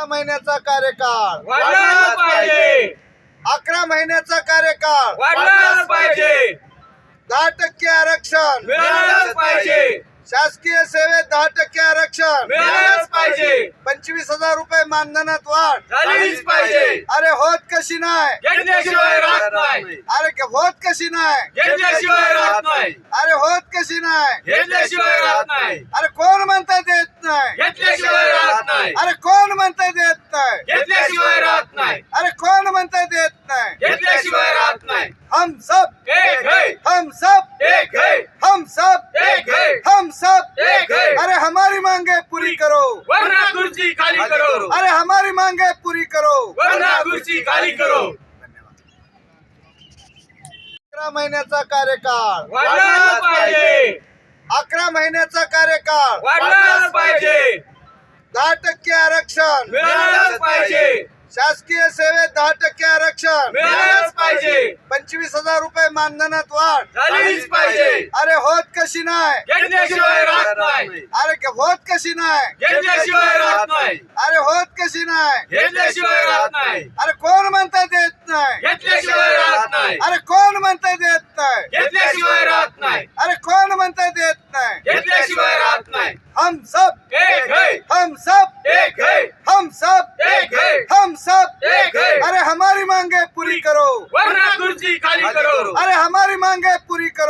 अकरा महिन्याचा कार्यकाळ. वाढलाच पाहिजे. अकरा महिन्याचा कार्यकाळ. वाढलाच पाहिजे. दहा टक्के आरक्षण. मिळालंच पाहिजे. शासकीय सेवेत दहा टक्के आरक्षण. मिळालंच पाहिजे. पंचवीस हजार रुपये मानधनात वाढ. झालीच पाहिजे. अरे होत कशी नाही? घेतल्याशिवाय राहत नाही. अरे क- होत कशी नाही? घेतल्याशिवाय राहत नाही. अरे होत कशी नाही? घेतल्याशिवाय राहत नाही. अरे कोण म्हणता देत नाही? नाही. अरे कोण म्हणता देत नाही? घेतल्याशिवाय राहत नाही. अरे कोण म्हणता देत नाही? घेतल्याशिवाय राहत नाही. हम सब एक है. हम सब एक है. हम सब एक है. हम सब एक है. अरे हमारी मांगे पूरी करो. वरना कुर्सी खाली करो. अरे हमारी मांगे पूरी करो. वरना कुर्सी खाली करो. अकरा महिन्याचा कार्यकाळ. वाढलाच पाहिजे. अकरा महिन्याचा कार्यकाळ. वाढलाच पाहिजे. दहा टक्के आरक्षण. पाहिजे. शासकीय सेवेत दहा टक्के आरक्षण. पाहिजे. पंचवीस हजार रुपये मानधनात वाढ. पाहिजे. अरे होत कशी नाही? अरे होत कशी नाही? अरे होत कशी नाही? नाही. अरे कोण म्हणता देत नाही? अरे कोण म्हणता देत नाही? नाही. अरे कोण म्हणता देत नाही? नाही. हम सब खाली करो। अरे हमारी मांगे पूरी करो।